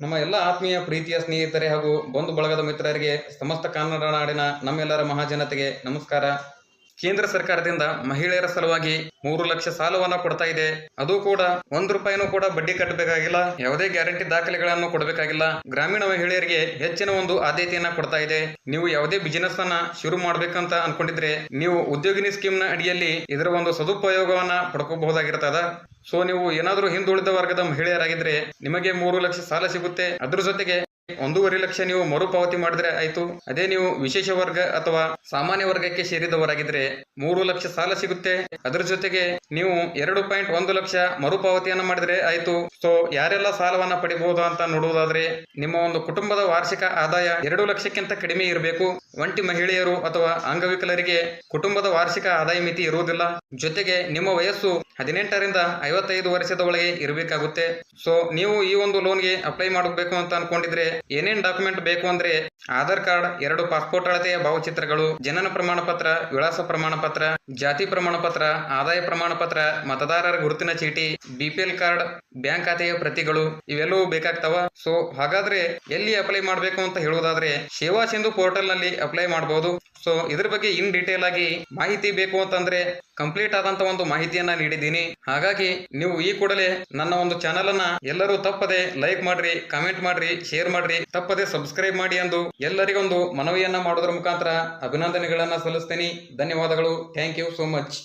ನಮ್ಮ ಎಲ್ಲ ಆತ್ಮೀಯ ಪ್ರೀತಿಯ ಸ್ನೇಹಿತರೆ ಹಾಗೂ ಬಂಧು ಬಳಗದ ಮಿತ್ರರಿಗೆ ಸಮಸ್ತ ಕನ್ನಡ ನಾಡಿನ ನಮ್ಮೆಲ್ಲರ ಮಹಾಜನತೆಗೆ ನಮಸ್ಕಾರ. ಕೇಂದ್ರ ಸರ್ಕಾರದಿಂದ ಮಹಿಳೆಯರ ಸಲುವಾಗಿ ಮೂರು ಲಕ್ಷ ಸಾಲವನ್ನ ಕೊಡ್ತಾ ಇದೆ. ಅದು ಕೂಡ ಒಂದ್ ರೂಪಾಯಿನೂ ಕೂಡ ಬಡ್ಡಿ ಕಟ್ಟಬೇಕಾಗಿಲ್ಲ. ಯಾವುದೇ ಗ್ಯಾರಂಟಿ ದಾಖಲೆಗಳನ್ನು ಕೊಡಬೇಕಾಗಿಲ್ಲ. ಗ್ರಾಮೀಣ ಮಹಿಳೆಯರಿಗೆ ಹೆಚ್ಚಿನ ಒಂದು ಆದ್ಯತೆಯನ್ನ ಕೊಡ್ತಾ ಇದೆ. ನೀವು ಯಾವುದೇ ಬಿಸಿನೆಸ್ ಅನ್ನ ಶುರು ಮಾಡ್ಬೇಕಂತ ಅನ್ಕೊಂಡಿದ್ರೆ ನೀವು ಉದ್ಯೋಗಿನಿ ಸ್ಕೀಮ್ನ ಅಡಿಯಲ್ಲಿ ಇದರ ಒಂದು ಸದುಪಯೋಗವನ್ನ ಪಡ್ಕೋಬಹುದಾಗಿರ್ತದ. ಸೊ ನೀವು ಏನಾದರೂ ಹಿಂದುಳಿದ ವರ್ಗದ ಮಹಿಳೆಯರಾಗಿದ್ರೆ ನಿಮಗೆ ಮೂರು ಲಕ್ಷ ಸಾಲ ಸಿಗುತ್ತೆ. ಅದ್ರ ಜೊತೆಗೆ ಒಂದೂವರೆ ಲಕ್ಷ ನೀವು ಮರುಪಾವತಿ ಮಾಡಿದ್ರೆ ಆಯ್ತು. ಅದೇ ನೀವು ವಿಶೇಷ ವರ್ಗ ಅಥವಾ ಸಾಮಾನ್ಯ ವರ್ಗಕ್ಕೆ ಸೇರಿದವರಾಗಿದ್ರೆ ಮೂರು ಲಕ್ಷ ಸಾಲ ಸಿಗುತ್ತೆ. ಅದರ ಜೊತೆಗೆ ನೀವು ಎರಡು ಪಾಯಿಂಟ್ ಒಂದು ಲಕ್ಷ ಮರುಪಾವತಿಯನ್ನ ಮಾಡಿದ್ರೆ ಆಯ್ತು. ಸೊ ಯಾರೆಲ್ಲ ಸಾಲವನ್ನ ಪಡಿಬಹುದು ಅಂತ ನೋಡುವುದಾದ್ರೆ ನಿಮ್ಮ ಒಂದು ಕುಟುಂಬದ ವಾರ್ಷಿಕ ಆದಾಯ ಎರಡು ಲಕ್ಷಕ್ಕಿಂತ ಕಡಿಮೆ ಇರಬೇಕು. ಒಂಟಿ ಮಹಿಳೆಯರು ಅಥವಾ ಅಂಗವಿಕಲರಿಗೆ ಕುಟುಂಬದ ವಾರ್ಷಿಕ ಆದಾಯ ಮಿತಿ ಇರುವುದಿಲ್ಲ. ಜೊತೆಗೆ ನಿಮ್ಮ ವಯಸ್ಸು ಹದಿನೆಂಟರಿಂದ ಐವತ್ತೈದು ವರ್ಷದ ಒಳಗೆ ಇರಬೇಕಾಗುತ್ತೆ. ಸೊ ನೀವು ಈ ಒಂದು ಲೋನ್ಗೆ ಅಪ್ಲೈ ಮಾಡಬೇಕು ಅಂತ ಅನ್ಕೊಂಡಿದ್ರೆ ಏನೇನ್ ಡಾಕ್ಯುಮೆಂಟ್ ಬೇಕು ಅಂದ್ರೆ ಆಧಾರ್ ಕಾರ್ಡ್, ಎರಡು ಪಾಸ್ಪೋರ್ಟ್ ಅಳತೆಯ ಭಾವಚಿತ್ರಗಳು, ಜನನ ಪ್ರಮಾಣ ಪತ್ರ ವಿಳಾಸ ಪ್ರಮಾಣ ಪತ್ರ ಜಾತಿ ಪ್ರಮಾಣ ಪತ್ರ ಆದಾಯ ಪ್ರಮಾಣ ಪತ್ರ ಮತದಾರರ ಗುರುತಿನ ಚೀಟಿ ಬಿಪಿಎಲ್ ಕಾರ್ಡ್ ಬ್ಯಾಂಕ್ ಖಾತೆಯ ಪ್ರತಿಗಳು ಇವೆಲ್ಲವೂ ಬೇಕಾಗ್ತಾವ. ಸೊ ಹಾಗಾದ್ರೆ ಎಲ್ಲಿ ಅಪ್ಲೈ ಮಾಡಬೇಕು ಅಂತ ಹೇಳುವುದಾದ್ರೆ ಸೇವಾ ಸಿಂಧು ಪೋರ್ಟಲ್ನಲ್ಲಿ ಅಪ್ಲೈ ಮಾಡಬಹುದು ಸೊ ಇದ್ರ ಬಗ್ಗೆ ಇನ್ ಡೀಟೇಲ್ ಆಗಿ ಮಾಹಿತಿ ಬೇಕು ಅಂತಂದ್ರೆ ಕಂಪ್ಲೀಟ್ ಆದಂತ ಒಂದು ಮಾಹಿತಿಯನ್ನ ನೀಡಿದ್ದೀನಿ. ಹಾಗಾಗಿ ನೀವು ಈ ಕೂಡಲೇ ನನ್ನ ಒಂದು ಚಾನಲ್ ಅನ್ನ ಎಲ್ಲರೂ ತಪ್ಪದೆ ಲೈಕ್ ಮಾಡ್ರಿ ಕಮೆಂಟ್ ಮಾಡ್ರಿ ಶೇರ್ ಮಾಡ್ರಿ. ತಪ್ಪದೆ ಸಬ್ಸ್ಕ್ರೈಬ್ ಮಾಡಿ ಎಂದು ಎಲ್ಲರಿಗೊಂದು ಮನವಿಯನ್ನ ಮಾಡೋದ್ರ ಮುಖಾಂತರ ಅಭಿನಂದನೆಗಳನ್ನ ಸಲ್ಲಿಸ್ತೇನೆ. ಧನ್ಯವಾದಗಳು. Thank you so much